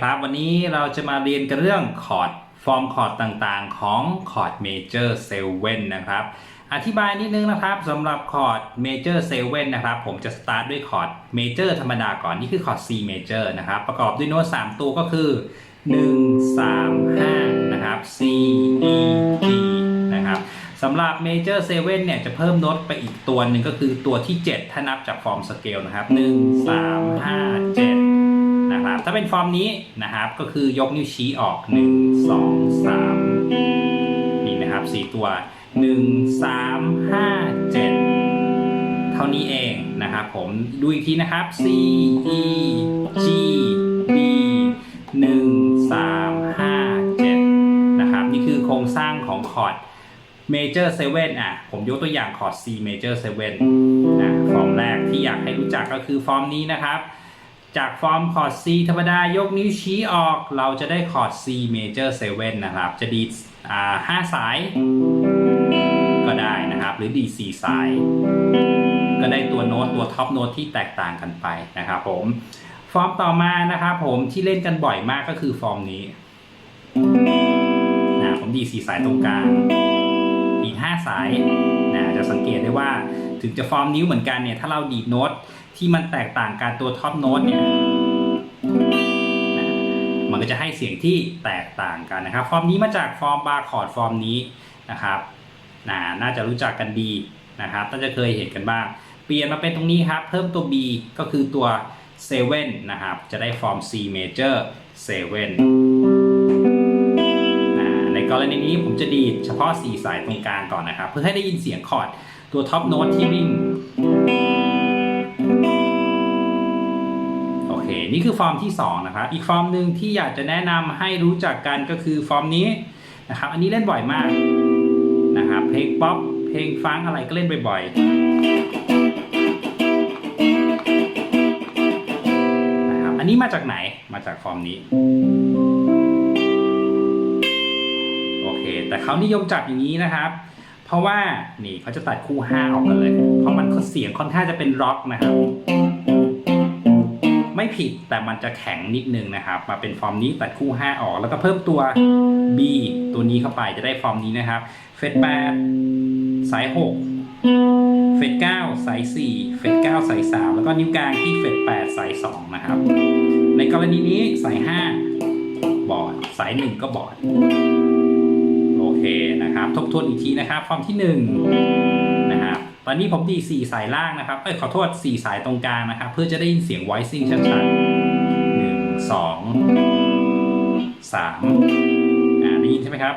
ครับ วันนี้เราจะมาเรียนกันเรื่องคอร์ดฟอร์มคอร์ดต่างๆ ของคอร์ดเมเจอร์เซเว่นนะครับ อธิบายนิดนึงนะครับสำหรับคอร์ดเมเจอร์เซเว่นนะครับผมจะสตาร์ทด้วยคอร์ดเมเจอร์ธรรมดาก่อน นี่คือคอร์ด C major นะครับ ประกอบด้วยโน้ต3ตัวก็คือ 1 3 5 นะครับ C E G นะครับสำหรับ Major 7เนี่ยจะเพิ่มโน้ตไปอีกตัวหนึ่งก็คือตัวที่ 7 ถ้านับจากฟอร์มสเกลนะครับ 1 3 5 7 นะครับ ถ้าเป็นฟอร์มนี้นะครับก็คือยกนิ้วชี้ออก 1 2 3 นี่นะครับ 4 ตัว 1 3 5 7 เท่านี้เองนะครับผมดูอีกทีนะครับ C E G B 1 3 5 7 นะครับ นี่คือโครงสร้างของคอร์ด Major 7อะ ผมยกตัวอย่างคอร์ด C Major 7นะฟอร์มแรกที่อยากให้รู้จักก็คือฟอร์มนี้นะครับ จากฟอร์มคอร์ด C ธรรมดายกนิ้วชี้ออก เราจะได้คอร์ด C Major 7 นะครับ จะดีอ่าห้าสาย ก็ได้นะครับ หรือดีสี่สาย ก็ได้ตัวโน้ตตัวท็อปโน้ตที่แตกต่างกันไปนะครับผม ฟอร์มต่อมานะครับผมที่เล่นกันบ่อยมากก็คือฟอร์มนี้นะผมดีสี่สายตรงกลางดีดห้าสายนะจะสังเกตได้ว่า ถึงจะฟอร์มนิ้วเหมือนกันเนี่ยถ้าเราดีดโน้ตที่มันแตกต่างกันตัวท็อปโน้ตเนี่ยมันก็จะให้เสียงที่แตกต่างกันนะครับ ฟอร์มนี้มาจากฟอร์มบาร์คอร์ดฟอร์มนี้นะครับนะน่าจะรู้จักกันดีนะครับน่าจะเคยเห็นกันบ้าง เปลี่ยนมาเป็นตรงนี้ครับ เพิ่มตัว B ก็คือตัว 7 นะครับ จะได้ฟอร์ม C major 7นะในกรณีนี้ผมจะดีดเฉพาะ 4 สายตรงกลางก่อนนะครับ เพื่อให้ได้ยินเสียงคอร์ด ตัวท็อปโน้ตที่วิ่ง โอเค นี่คือฟอร์มที่ 2 นะครับ อีกฟอร์มหนึ่งที่อยากจะแนะนำให้รู้จักกันก็คือฟอร์มนี้นะครับ อันนี้เล่นบ่อยมากนะครับ เพลงป๊อป เพลงฟังอะไรก็เล่นบ่อยๆนะครับ อันนี้มาจากไหน มาจากฟอร์มนี้โอเคแต่เขานิยมจับอย่างนี้นะครับ เพราะว่านี่เขาจะตัดคู่5ออกกันเลย เพราะมันเสียงค่อนข้างจะเป็นร็อกนะครับ ไม่ผิดแต่มันจะแข็งนิดนึงนะครับ มาเป็นฟอร์มนี้ตัดคู่5ออก แล้วก็เพิ่มตัว B ตัวนี้เข้าไปจะได้ฟอร์มนี้นะครับ เฟด8สาย6เฟด9สาย4เฟด9สาย3แล้วก็นิ้วกลางที่เฟด8สาย2นะครับ ในกรณีนี้สาย5บอดสาย1ก็บอด นะครับทบทวนอีกทีนะครับ ฟอร์มที่1นะครับตอนนี้ผมดี4สายล่างนะครับเอ้ยขอโทษ 4 สายตรงกลางนะครับ เพื่อจะได้ยินเสียง voicing ชัดๆ1 2 3อ่าได้ยินใช่ไหมครับ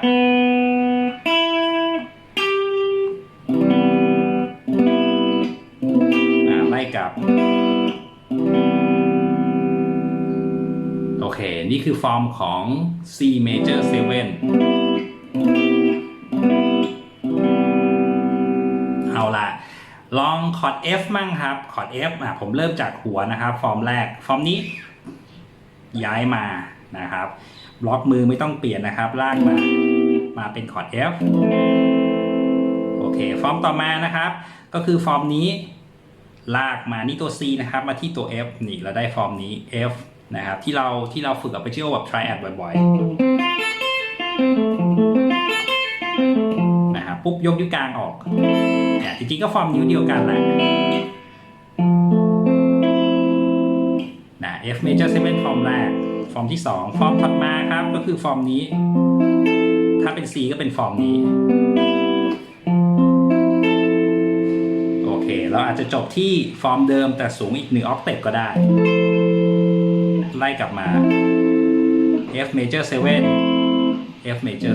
ไล่กับโอเค นี่คือฟอร์มของ C major 7 ลองคอร์ด F มั่งครับคอร์ด F อะผมเริ่มจากหัวนะครับ ฟอร์มแรก ฟอร์มนี้ ย้ายมานะครับบล็อกมือไม่ต้องเปลี่ยนนะครับ ลากมา มาเป็นคอร์ด F โอเค ฟอร์มต่อมานะครับ ก็คือฟอร์มนี้ ลากมานี่ตัว C นะครับ มาที่ตัว F นี่เราได้ฟอร์มนี้ F นะครับ ที่เราที่เราฝึกกับไปเชื่อแบบ triad บ่อยๆ นะครับ ปุ๊บยกนิ้วกลางออก เนี่ยจริงๆก็ฟอร์มนิ้วเดียวกันแหละนะ F major 7ฟอร์มแรก ฟอร์มที่ 2 ฟอร์มถัดมาครับ ก็คือฟอร์มนี้ ถ้าเป็น C ก็เป็นฟอร์มนี้ โอเค เราอาจจะจบที่ฟอร์มเดิมแต่สูงอีกหนึ่งออกเตปก็ได้ ไล่กลับมา F major 7 F major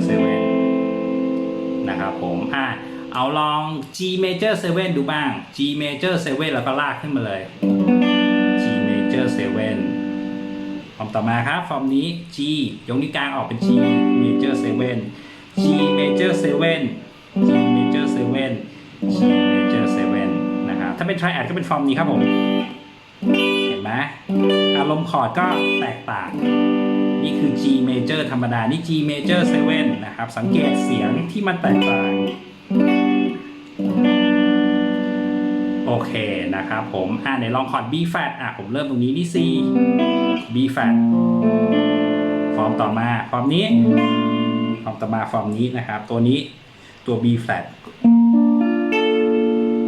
7นะครับผม อะ เอาลอง G major 7 ดูบ้าง G major 7 แล้วก็ลากขึ้นมาเลย G major 7ฟอร์มต่อมาครับ ฟอร์มนี้ G ยกนิ้วกลางออกเป็น G major 7 G major 7 G major 7 G major 7นะครับ ถ้าเป็น triad ก็เป็นฟอร์มนี้ครับผม เห็นไหมอารมณ์คอร์ดก็แตกต่างนี่คือ G major ธรรมดา นี่ G major 7 นะครับ สังเกตเสียงที่มันแตกต่าง เคนะครับผมอ่าในลองคอร์ด B flat อะผมเริ่มตรงนี้ที่ C B flat ฟอร์มต่อมาฟอร์มนี้ฟอร์มต่อมาฟอร์มนี้นะครับ ตัวนี้ตัว B flat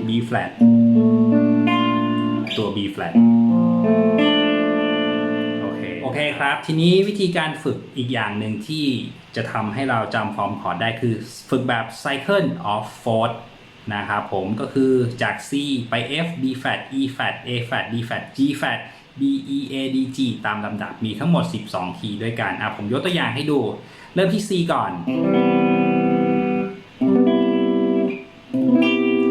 B flat ตัว B flat โอเคโอเคครับ ทีนี้วิธีการฝึกอีกอย่างหนึ่งที่จะทำให้เราจำฟอร์มคอร์ดได้คือ ฝึกแบบ cycle of fourth นะครับผมก็คือจาก C ไป F B flat E flat A flat D flat G flat B E A D G ตามลำดับมีทั้งหมด 12 คีย์ด้วยกันอะผมยกตัวอย่างให้ดู เริ่มที่ C ก่อน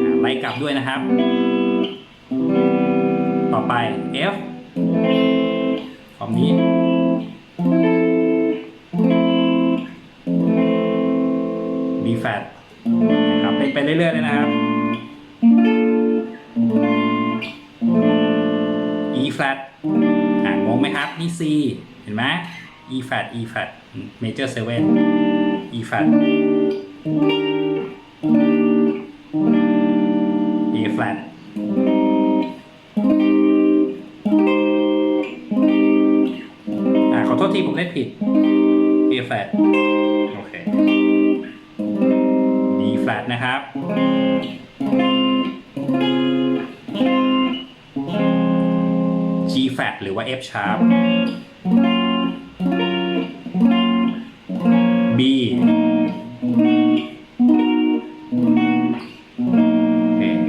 อไล่กลับด้วยนะครับ ต่อไป F ฟอร์มนี้ เล่นไปเรื่อยๆเลยนะครับ E flat อ่างงไหมครับ นี่ C เห็นไหม E flat E flat major 7 E flat A flat อ่าขอโทษทีผมเล่นผิด A flat แฟลตนะครับ G flat หรือว่า F sharp B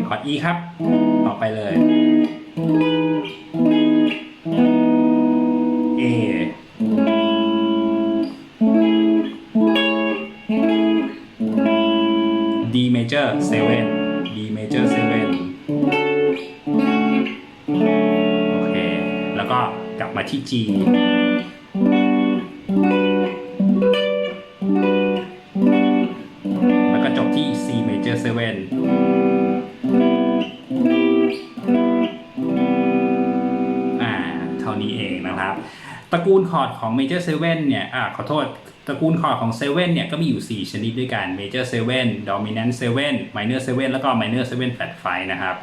คอร์ด E ครับ ต่อไปเลย กลับมาที่ G แล้วก็จบที่ C major 7อ่า เท่านี้เองนะครับ ตระกูลคอร์ดของ Major 7เนี่ย อ่า ขอโทษ ตระกูลคอร์ดของ 7 เนี่ย ก็มีอยู่ 4 ชนิดด้วยกัน Major 7 Dominant 7 Minor 7 แล้วก็ Minor 7 Flat 5นะครับ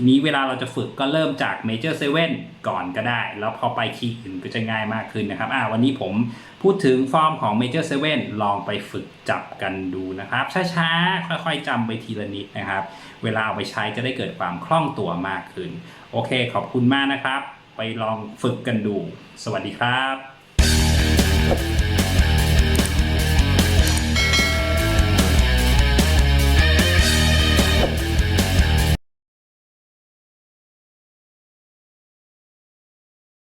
ทีนี้เวลาเราจะฝึกก็เริ่มจาก Major 7 ก่อนก็ได้ แล้วพอไปคีย์อื่นก็จะง่ายมากขึ้นนะครับอ่าวันนี้ผมพูดถึงฟอร์มของ Major 7 ลองไปฝึกจับกันดูนะครับ ช้าๆ ค่อยๆจำไปทีละนิดนะครับ เวลาเอาไปใช้จะได้เกิดความคล่องตัวมากขึ้น โอเคขอบคุณมากนะครับ ไปลองฝึกกันดู สวัสดีครับ